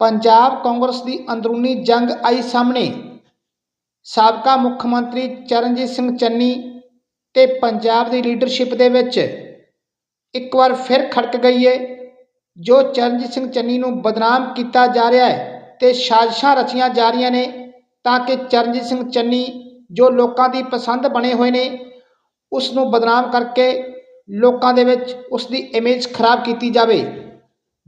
ਪੰਜਾਬ ਕਾਂਗਰਸ ਦੀ ਅੰਦਰੂਨੀ ਜੰਗ ਆਈ ਸਾਹਮਣੇ। ਸਾਬਕਾ ਮੁੱਖ ਮੰਤਰੀ ਚਰਨਜੀਤ ਸਿੰਘ ਚੰਨੀ ਤੇ ਪੰਜਾਬ ਦੀ ਲੀਡਰਸ਼ਿਪ ਦੇ ਵਿੱਚ ਇੱਕ ਵਾਰ ਫਿਰ ਖੜਕ ਗਈ ਹੈ ਜੋ ਚਰਨਜੀਤ ਸਿੰਘ ਚੰਨੀ ਨੂੰ ਬਦਨਾਮ ਕੀਤਾ ਜਾ ਰਿਹਾ ਹੈ ਤੇ ਸਾਜ਼ਿਸ਼ਾਂ ਰਚੀਆਂ ਜਾ ਰਹੀਆਂ ਨੇ ਤਾਂ ਕਿ ਚਰਨਜੀਤ ਸਿੰਘ ਚੰਨੀ ਜੋ ਲੋਕਾਂ ਦੀ ਪਸੰਦ ਬਣੇ ਹੋਏ ਨੇ ਉਸ ਨੂੰ ਬਦਨਾਮ ਕਰਕੇ ਲੋਕਾਂ ਦੇ ਵਿੱਚ ਉਸ ਦੀ ਇਮੇਜ ਖਰਾਬ ਕੀਤੀ ਜਾਵੇ।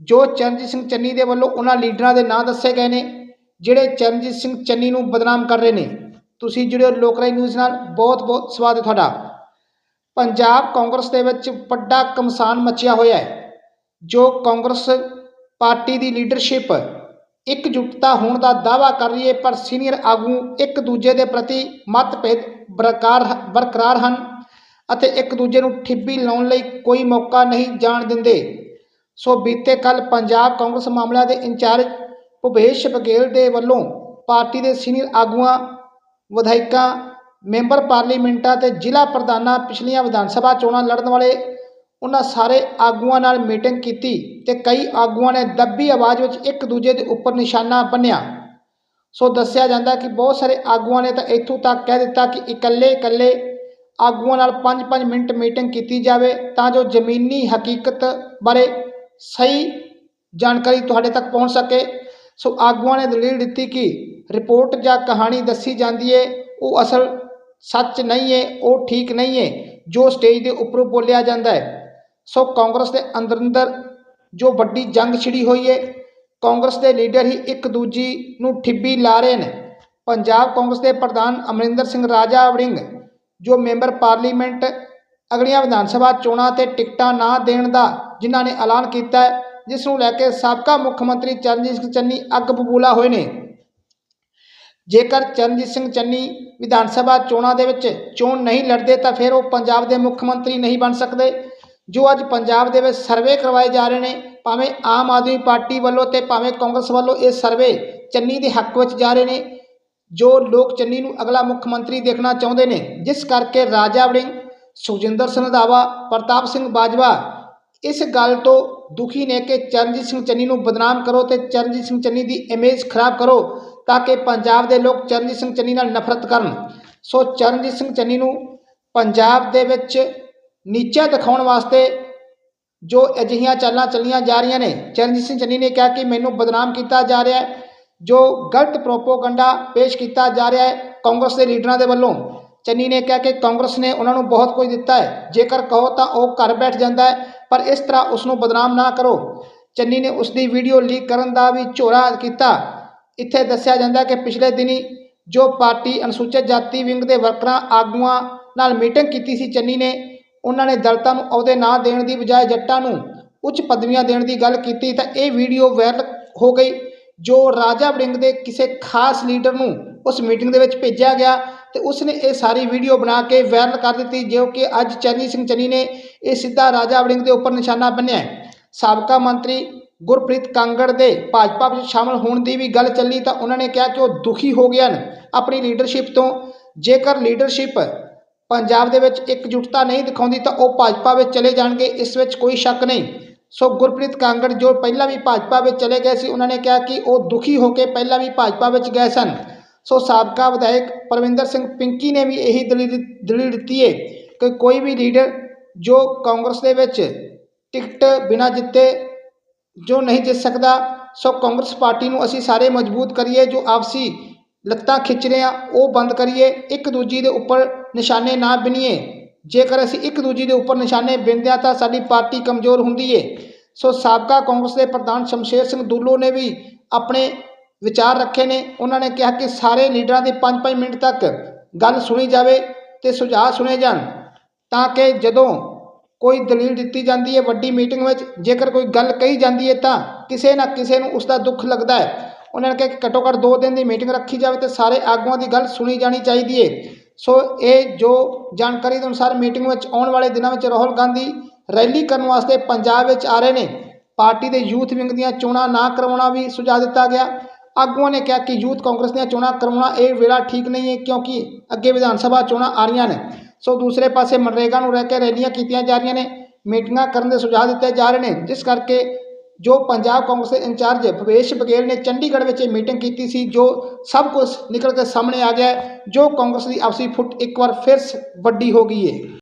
ਜੋ ਚਰਨਜੀਤ ਸਿੰਘ ਚੰਨੀ ਦੇ ਵੱਲੋਂ ਉਹਨਾਂ ਲੀਡਰਾਂ ਦੇ ਨਾਂ ਦੱਸੇ ਗਏ ਨੇ, ਜਿਹੜੇ ਚਰਨਜੀਤ ਸਿੰਘ ਚੰਨੀ ਨੂੰ ਬਦਨਾਮ ਕਰ ਰਹੇ ਨੇ। ਤੁਸੀਂ ਜੁੜਿਓ ਲੋਕਰਾਈ ਨਿਊਜ਼ ਨਾਲ। ਬਹੁਤ ਬਹੁਤ ਸਵਾਗਤ ਹੈ ਤੁਹਾਡਾ। ਪੰਜਾਬ ਕਾਂਗਰਸ ਦੇ ਵਿੱਚ ਵੱਡਾ ਕਮਸਾਨ ਮਚਿਆ ਹੋਇਆ ਹੈ, ਜੋ ਕਾਂਗਰਸ ਪਾਰਟੀ ਦੀ ਲੀਡਰਸ਼ਿਪ ਇਕਜੁੱਟਤਾ ਹੋਣ ਦਾ ਦਾਅਵਾ ਕਰ ਰਹੀ ਹੈ, ਪਰ ਸੀਨੀਅਰ ਆਗੂ ਇੱਕ ਦੂਜੇ ਦੇ ਪ੍ਰਤੀ ਮਤਭੇਦ ਬਰਕਰਾਰ ਬਰਕਰਾਰ ਹਨ ਅਤੇ ਇੱਕ ਦੂਜੇ ਨੂੰ ਠਿੱਬੀ ਲਾਉਣ ਲਈ ਕੋਈ ਮੌਕਾ ਨਹੀਂ ਜਾਣ ਦਿੰਦੇ। ਸੋ ਬੀਤੇ ਕੱਲ ਪੰਜਾਬ ਕਾਂਗਰਸ ਮਾਮਲਿਆਂ ਦੇ ਇੰਚਾਰਜ ਭੁਪੇਸ਼ ਬਘੇਲ ਦੇ ਵੱਲੋਂ ਪਾਰਟੀ ਦੇ ਸੀਨੀਅਰ ਆਗੂਆਂ, ਵਿਧਾਇਕਾਂ, ਮੈਂਬਰ ਪਾਰਲੀਮੈਂਟਾਂ ਤੇ ਜ਼ਿਲ੍ਹਾ ਪ੍ਰਧਾਨਾਂ, ਪਿਛਲੀਆਂ ਵਿਧਾਨ ਸਭਾ ਚੋਣਾਂ ਲੜਨ ਵਾਲੇ ਉਹਨਾਂ ਸਾਰੇ ਆਗੂਆਂ ਨਾਲ ਮੀਟਿੰਗ ਕੀਤੀ ਤੇ ਕਈ ਆਗੂਆਂ ਨੇ ਦੱਬੀ ਆਵਾਜ਼ ਵਿੱਚ ਇੱਕ ਦੂਜੇ ਦੇ ਉੱਪਰ ਨਿਸ਼ਾਨਾ ਬੰਨਿਆ। ਸੋ ਦੱਸਿਆ ਜਾਂਦਾ ਕਿ ਬਹੁਤ ਸਾਰੇ ਆਗੂਆਂ ਨੇ ਤਾਂ ਇੱਥੋਂ ਤੱਕ ਕਹਿ ਦਿੱਤਾ ਕਿ ਇਕੱਲੇ ਇਕੱਲੇ ਆਗੂਆਂ ਨਾਲ 5-5 ਮਿੰਟ ਮੀਟਿੰਗ ਕੀਤੀ ਜਾਵੇ ਤਾਂ ਜੋ ਜ਼ਮੀਨੀ ਹਕੀਕਤ ਬਾਰੇ ਸਹੀ ਜਾਣਕਾਰੀ ਤੁਹਾਡੇ ਤੱਕ ਪਹੁੰਚ ਸਕੇ। ਸੋ ਆਗੂਆਂ ਨੇ ਦਲੀਲ ਦਿੱਤੀ ਕਿ ਰਿਪੋਰਟ ਜਾਂ ਕਹਾਣੀ ਦੱਸੀ ਜਾਂਦੀ ਹੈ ਉਹ ਅਸਲ ਸੱਚ ਨਹੀਂ ਹੈ ਉਹ ਠੀਕ ਨਹੀਂ ਹੈ ਜੋ ਸਟੇਜ ਦੇ ਉੱਪਰੋਂ ਬੋਲਿਆ ਜਾਂਦਾ ਹੈ ਸੋ ਕਾਂਗਰਸ ਦੇ ਅੰਦਰ ਅੰਦਰ ਜੋ ਵੱਡੀ ਜੰਗ ਛਿੜੀ ਹੋਈ ਹੈ ਕਾਂਗਰਸ ਦੇ ਲੀਡਰ ਹੀ ਇੱਕ ਦੂਜੀ ਨੂੰ ਠਿੱਬੀ ਲਾ ਰਹੇ ਨੇ। ਪੰਜਾਬ ਕਾਂਗਰਸ ਦੇ ਪ੍ਰਧਾਨ ਅਮਰਿੰਦਰ ਸਿੰਘ ਰਾਜਾ ਵੜਿੰਗ, ਜੋ ਮੈਂਬਰ ਪਾਰਲੀਮੈਂਟ ਅਗਲੀਆਂ ਵਿਧਾਨ ਸਭਾ ਚੋਣਾਂ ਤੇ ਟਿਕਟਾਂ ਨਾ ਦੇਣ ਦਾ ਜਿਨ੍ਹਾਂ ਨੇ ਐਲਾਨ ਕੀਤਾ ਹੈ, ਜਿਸ ਨੂੰ ਲੈ ਕੇ ਸਾਬਕਾ ਮੁੱਖ ਮੰਤਰੀ ਚਰਨਜੀਤ ਸਿੰਘ ਚੰਨੀ ਅੱਗ ਬਬੂਲਾ ਹੋਏ ਨੇ। ਜੇਕਰ ਚਰਨਜੀਤ ਸਿੰਘ ਚੰਨੀ ਵਿਧਾਨ ਸਭਾ ਚੋਣਾਂ ਦੇ ਵਿੱਚ ਚੋਣ ਨਹੀਂ ਲੜਦੇ ਤਾਂ ਫਿਰ ਉਹ ਪੰਜਾਬ ਦੇ ਮੁੱਖ ਮੰਤਰੀ ਨਹੀਂ ਬਣ ਸਕਦੇ। ਜੋ ਅੱਜ ਪੰਜਾਬ ਦੇ ਵਿੱਚ ਸਰਵੇ ਕਰਵਾਏ ਜਾ ਰਹੇ ਨੇ, ਭਾਵੇਂ ਆਮ ਆਦਮੀ ਪਾਰਟੀ ਵੱਲੋਂ ਤੇ ਭਾਵੇਂ ਕਾਂਗਰਸ ਵੱਲੋਂ ਇਹ ਸਰਵੇ ਚੰਨੀ ਦੇ ਹੱਕ ਵਿੱਚ ਜਾ ਰਹੇ ਨੇ, ਜੋ ਲੋਕ ਚੰਨੀ ਨੂੰ ਅਗਲਾ ਮੁੱਖ ਮੰਤਰੀ ਦੇਖਣਾ ਚਾਹੁੰਦੇ ਨੇ। ਜਿਸ ਕਰਕੇ ਰਾਜਾ ਵੜਿੰਗ ਸੁਖਜਿੰਦਰ ਸਿੰਘ ਰੰਧਾਵਾ ਪ੍ਰਤਾਪ ਸਿੰਘ ਬਾਜਵਾ। ਇਸ ਗੱਲ ਤੋਂ ਦੁਖੀ ਨੇ ਕਿ ਚਰਨਜੀਤ ਸਿੰਘ ਚੰਨੀ ਨੂੰ ਬਦਨਾਮ ਕਰੋ ਤੇ ਚਰਨਜੀਤ ਸਿੰਘ ਚੰਨੀ ਦੀ ਇਮੇਜ ਖਰਾਬ ਕਰੋ ਤਾਂ ਕਿ ਪੰਜਾਬ ਦੇ ਲੋਕ ਚਰਨਜੀਤ ਸਿੰਘ ਚੰਨੀ ਨਾਲ ਨਫ਼ਰਤ ਕਰਨ। ਸੋ ਚਰਨਜੀਤ ਸਿੰਘ ਚੰਨੀ ਨੂੰ ਪੰਜਾਬ ਦੇ ਵਿੱਚ ਨੀਚਾ ਦਿਖਾਉਣ ਵਾਸਤੇ ਜੋ ਅਜਿਹੀਆਂ ਚਾਲਾਂ ਚੱਲੀਆਂ ਜਾ ਰਹੀਆਂ ਨੇ, ਚਰਨਜੀਤ ਸਿੰਘ ਚੰਨੀ ਨੇ ਕਿਹਾ ਕਿ ਮੈਨੂੰ ਬਦਨਾਮ ਕੀਤਾ ਜਾ ਰਿਹਾ ਹੈ, ਜੋ ਗਲਤ ਪ੍ਰੋਪੋਗੰਡਾ ਪੇਸ਼ ਕੀਤਾ ਜਾ ਰਿਹਾ ਹੈ ਕਾਂਗਰਸ ਦੇ ਲੀਡਰਾਂ ਦੇ ਵੱਲੋਂ। ਚੰਨੀ ਨੇ ਕਿਹਾ ਕਿ ਕਾਂਗਰਸ ਨੇ ਉਹਨਾਂ ਨੂੰ ਬਹੁਤ ਕੁਝ ਦਿੱਤਾ ਹੈ। ਜੇਕਰ ਕਹੋ ਤਾਂ ਉਹ ਘਰ ਬੈਠ ਜਾਂਦਾ ਹੈ, ਪਰ ਇਸ ਤਰ੍ਹਾਂ ਉਸ ਨੂੰ ਬਦਨਾਮ ਨਾ ਕਰੋ। ਚੰਨੀ ਨੇ ਉਸ ਦੀ ਵੀਡੀਓ ਲੀਕ ਕਰਨ ਦਾ ਵੀ ਝੋਰਾ ਕੀਤਾ। ਇੱਥੇ ਦੱਸਿਆ ਜਾਂਦਾ ਕਿ ਪਿਛਲੇ ਦਿਨੀ ਜੋ ਪਾਰਟੀ ਅਨੁਸੂਚਿਤ ਜਾਤੀ ਵਿੰਗ ਦੇ ਵਰਕਰਾਂ ਆਗੂਆਂ ਨਾਲ ਮੀਟਿੰਗ ਕੀਤੀ ਸੀ, ਚੰਨੀ ਨੇ ਉਹਨਾਂ ਨੇ ਦਲਤਾਂ ਨੂੰ ਅਹੁਦੇ ਨਾ ਦੇਣ ਦੀ ਬਜਾਏ ਜੱਟਾਂ ਨੂੰ ਉੱਚ ਪਦਵੀਆਂ ਦੇਣ ਦੀ ਗੱਲ ਕੀਤੀ ਤਾਂ ਇਹ ਵੀਡੀਓ ਵਾਇਰਲ ਹੋ ਗਈ, ਜੋ ਰਾਜਾ ਵੜਿੰਗ ਦੇ ਕਿਸੇ ਖਾਸ ਲੀਡਰ ਨੂੰ ਉਸ ਮੀਟਿੰਗ ਦੇ ਵਿੱਚ ਭੇਜਿਆ ਗਿਆ। ਤੇ ਉਸ ਨੇ ਇਹ ਸਾਰੀ ਵੀਡੀਓ ਬਣਾ ਕੇ ਵਾਇਰਲ ਕਰ ਦਿੱਤੀ, ਜੋ ਕਿ ਅੱਜ ਚਰਨੀ ਸਿੰਘ ਚੰਨੀ ਨੇ ਇਹ ਸਿੱਧਾ ਰਾਜਾ ਵੜਿੰਗ ਦੇ ਉੱਪਰ ਨਿਸ਼ਾਨਾ ਬੰਨਿਆ ਸਾਬਕਾ ਮੰਤਰੀ ਗੁਰਪ੍ਰੀਤ ਕਾਂਗੜ ਦੇ ਭਾਜਪਾ ਵਿੱਚ ਸ਼ਾਮਲ ਹੋਣ ਦੀ ਵੀ ਗੱਲ ਚੱਲੀ ਤਾਂ ਉਹਨਾਂ ਨੇ ਕਿਹਾ ਕਿ ਉਹ ਦੁਖੀ ਹੋ ਗਏ ਹਨ। ਆਪਣੀ ਲੀਡਰਸ਼ਿਪ ਤੋਂ ਜੇਕਰ ਲੀਡਰਸ਼ਿਪ ਪੰਜਾਬ ਦੇ ਵਿੱਚ ਇਕਜੁੱਟਤਾ ਨਹੀਂ ਦਿਖਾਉਂਦੀ ਤਾਂ ਉਹ ਭਾਜਪਾ ਵਿੱਚ ਚਲੇ ਜਾਣਗੇ, ਇਸ ਵਿੱਚ ਕੋਈ ਸ਼ੱਕ ਨਹੀਂ। ਸੋ ਗੁਰਪ੍ਰੀਤ ਕਾਂਗੜ ਜੋ ਪਹਿਲਾਂ ਵੀ ਭਾਜਪਾ ਵਿੱਚ ਚਲੇ ਗਏ ਸੀ, ਉਹਨਾਂ ਨੇ ਕਿਹਾ ਕਿ ਉਹ ਦੁਖੀ ਹੋ ਕੇ ਪਹਿਲਾਂ ਵੀ ਭਾਜਪਾ ਵਿੱਚ ਗਏ ਸਨ। ਸੋ ਸਾਬਕਾ ਵਿਧਾਇਕ ਪਰਵਿੰਦਰ ਸਿੰਘ ਪਿੰਕੀ ਨੇ ਵੀ ਇਹੀ ਦਲੀਲ ਦਲੀਲ ਦਿੱਤੀ ਹੈ ਕਿ ਕੋਈ ਵੀ ਲੀਡਰ ਜੋ ਕਾਂਗਰਸ ਦੇ ਵਿੱਚ ਟਿਕਟ ਬਿਨਾਂ ਜਿੱਤੇ ਜੋ ਨਹੀਂ ਜਿੱਤ ਸਕਦਾ, ਸੋ ਕਾਂਗਰਸ ਪਾਰਟੀ ਨੂੰ ਅਸੀਂ ਸਾਰੇ ਮਜ਼ਬੂਤ ਕਰੀਏ, ਜੋ ਆਪਸੀ ਲੱਤਾਂ ਖਿੱਚ ਰਹੇ ਆ, ਉਹ ਬੰਦ ਕਰੀਏ, ਇੱਕ ਦੂਜੀ ਦੇ ਉੱਪਰ ਨਿਸ਼ਾਨੇ ਨਾ ਬਿਨੀਏ। ਜੇਕਰ ਅਸੀਂ ਇੱਕ ਦੂਜੀ ਦੇ ਉੱਪਰ ਨਿਸ਼ਾਨੇ ਬਿੰਨਦੇ ਹਾਂ ਤਾਂ ਸਾਡੀ ਪਾਰਟੀ ਕਮਜ਼ੋਰ ਹੁੰਦੀ ਏ। ਸੋ ਸਾਬਕਾ ਕਾਂਗਰਸ ਦੇ ਪ੍ਰਧਾਨ ਸ਼ਮਸ਼ੇਰ ਸਿੰਘ ਦੁੱਲੋ ਨੇ ਵੀ ਆਪਣੇ ਵਿਚਾਰ ਰੱਖੇ ਨੇ। ਉਹਨਾਂ ਨੇ ਕਿਹਾ ਕਿ ਸਾਰੇ ਲੀਡਰਾਂ ਦੀ 5-5 ਮਿੰਟ ਤੱਕ ਗੱਲ ਸੁਣੀ ਜਾਵੇ ਤੇ ਸੁਝਾਅ ਸੁਣੇ ਜਾਣ ਤਾਂ ਕਿ ਜਦੋਂ ਕੋਈ ਦਲੀਲ ਦਿੱਤੀ ਜਾਂਦੀ ਹੈ ਵੱਡੀ ਮੀਟਿੰਗ ਵਿੱਚ, ਜੇਕਰ ਕੋਈ ਗੱਲ ਕਹੀ ਜਾਂਦੀ ਹੈ ਤਾਂ ਕਿਸੇ ਨਾ ਕਿਸੇ ਨੂੰ ਉਸ ਦਾ ਦੁੱਖ ਲੱਗਦਾ ਹੈ। ਉਹਨਾਂ ਨੇ ਕਿਹਾ ਕਿ ਘੱਟੋ ਘੱਟ 2 ਦਿਨ ਦੀ ਮੀਟਿੰਗ ਰੱਖੀ ਜਾਵੇ ਤੇ ਸਾਰੇ ਆਗੂਆਂ ਦੀ ਗੱਲ ਸੁਣੀ ਜਾਣੀ ਚਾਹੀਦੀ ਹੈ। ਸੋ ਇਹ ਜੋ ਜਾਣਕਾਰੀ ਦੇ ਅਨੁਸਾਰ ਮੀਟਿੰਗ ਵਿੱਚ ਆਉਣ ਵਾਲੇ ਦਿਨਾਂ ਵਿੱਚ ਰਾਹੁਲ ਗਾਂਧੀ ਰੈਲੀ ਕਰਨ ਵਾਸਤੇ ਪੰਜਾਬ ਵਿੱਚ ਆ ਰਹੇ ਨੇ। ਪਾਰਟੀ ਦੇ ਯੂਥ ਵਿੰਗ ਦੀਆਂ ਚੋਣਾਂ ਨਾ ਕਰਵਾਉਣਾ ਵੀ ਸੁਝਾਅ ਦਿੱਤਾ ਗਿਆ। ਆਗੂਆਂ ਨੇ ਕਿਹਾ ਕਿ ਯੂਥ ਕਾਂਗਰਸ ਦੀਆਂ ਚੋਣਾਂ ਕਰਵਾਉਣਾ ਇਹ ਵੇਲਾ ਠੀਕ ਨਹੀਂ ਹੈ ਕਿਉਂਕਿ ਅੱਗੇ ਵਿਧਾਨ ਸਭਾ ਚੋਣਾਂ ਆ ਰਹੀਆਂ ਨੇ। ਸੋ ਦੂਸਰੇ ਪਾਸੇ ਮਨਰੇਗਾ ਨੂੰ ਰਹਿ ਕੇ ਰੈਲੀਆਂ ਕੀਤੀਆਂ ਜਾ ਰਹੀਆਂ ਨੇ। ਮੀਟਿੰਗਾਂ ਕਰਨ ਦੇ ਸੁਝਾਅ ਦਿੱਤੇ ਜਾ ਰਹੇ ਨੇ। ਜਿਸ ਕਰਕੇ ਜੋ ਪੰਜਾਬ ਕਾਂਗਰਸ ਦੇ ਇੰਚਾਰਜ ਭਵੇਸ਼ ਬਗੇਲ ਨੇ ਚੰਡੀਗੜ੍ਹ ਵਿੱਚ ਇਹ ਮੀਟਿੰਗ ਕੀਤੀ ਸੀ, ਜੋ ਸਭ ਕੁਝ ਨਿਕਲ ਕੇ ਸਾਹਮਣੇ ਆ ਗਿਆ ਜੋ ਕਾਂਗਰਸ ਦੀ ਆਪਸੀ ਫੁੱਟ ਇੱਕ ਵਾਰ ਫਿਰ ਸ- ਵੱਡੀ ਹੋ ਗਈ ਹੈ।